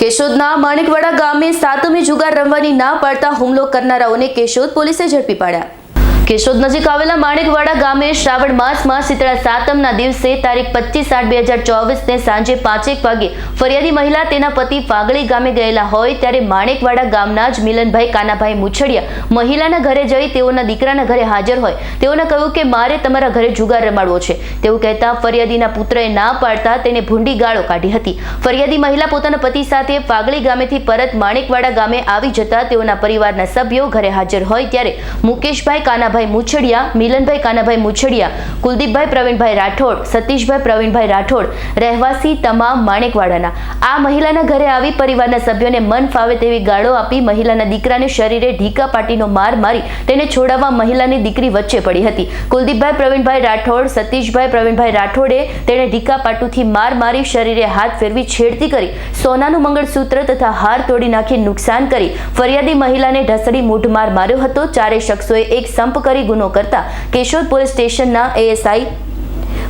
કેશોદના માણેકવાડા ગામે સાતમી જુગાર રમવાની ના પાડતા હુમલો કરનારાઓને કેશોદ પોલીસે ઝડપી પાડ્યા. કેશોદ નજીક આવેલા માણેકવાડા ગામે શ્રાવણ માસમાં શીતળા સાતમના દિવસે તારીખ પચીસ આઠ બે હજાર ચોવીસને સાંજે પાંચેક વાગે ફરિયાદી મહિલા તેના પતિ ફાગળી ગામે ગયેલા હોય ત્યારે માણેકવાડા ગામના જ મિલનભાઈ કાનાભાઈ મુછડિયા મહિલાના ઘરે જઈ તેઓના દીકરાના ઘરે હાજર હોય. તેઓને કહ્યું કે મારે તમારા ઘરે જુગાર રમાડવો છે. તેવું કહેતા ફરિયાદીના પુત્રએ ના પાડતા તેને ભૂંડી ગાળો કાઢી હતી. ફરિયાદી મહિલા પોતાના પતિ સાથે ફાગળી ગામેથી પરત માણેકવાડા ગામે આવી જતા તેઓના પરિવારના સભ્યો ઘરે હાજર હોય ત્યારે મુકેશભાઈ કાનાભાઈ મુછડિયા, મિલનભાઈ કાનાભાઈ મુછડિયા, કુલદીપભાઈ પ્રવીણભાઈ રાઠોડ, સતીશભાઈ પ્રવીણભાઈ રાઠોડ, રહેવાસી તમામ માણેકવાડાના. આ મહિલાના ઘરે આવી પરિવારના સભ્યોને મન ફાવે તેવી ગાળો આપી મહિલાના દીકરાને શરીરે ઢીકા પાટીનો માર મારી તેને છોડાવવા મહિલાની દીકરી વચ્ચે પડી હતી. કુલદીપભાઈ પ્રવીણભાઈ રાઠોડ, સતીશભાઈ પ્રવીણભાઈ રાઠોડે તેણે ઢીકા પાટુથી માર મારી શરીરે હાથ ફેરવી છેડતી કરી, સોનાનું મંગળસૂત્ર તથા હાર તોડી નાખી નુકસાન કરી, ફરિયાદી મહિલાને ઢસડી મૂઢમાર માર્યો હતો. ચારે શખ્સોએ એક સંપ કરી ગુનો કરતા કેશોદ પોલીસ સ્ટેશનના એએસઆઈ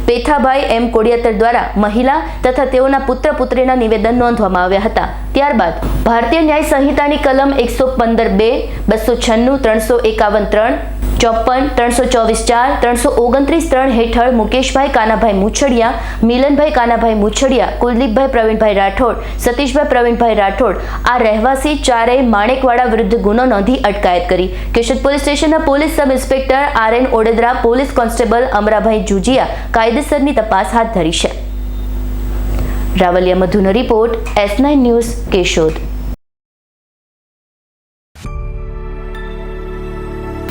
પેથાભાઈ એમ કોડિયાતર દ્વારા મહિલા તથા તેઓના પુત્ર પુત્રીના નિવેદન નોંધવામાં આવ્યા હતા. ત્યારબાદ ભારતીય ન્યાય સંહિતાની કલમ એકસો પંદર બે, બસો છન્નું, ત્રણસો એકાવન ત્રણ ચોપન, ત્રણસો ચોવીસ ચાર, ત્રણસો ઓગણત્રીસ ત્રણ હેઠળ મુકેશભાઈ કાનાભાઈ મુછડિયા, મિલનભાઈ કાનાભાઈ મુછડિયા, કુલદીપભાઈ પ્રવીણભાઈ રાઠોડ, સતીશભાઈ પ્રવીણભાઈ રાઠોડ, આ રહેવાસી ચારેય માણેકવાડા વિરુદ્ધ ગુનો નોંધી અટકાયત કરી. કેશોદ પોલીસ સ્ટેશનના police sub inspector R N Odedara, police constable Amarabhai Jujiya કાયદેસરની તપાસ હાથ ધરી છે. Ravaliya મધુનો report S nine news Keshod.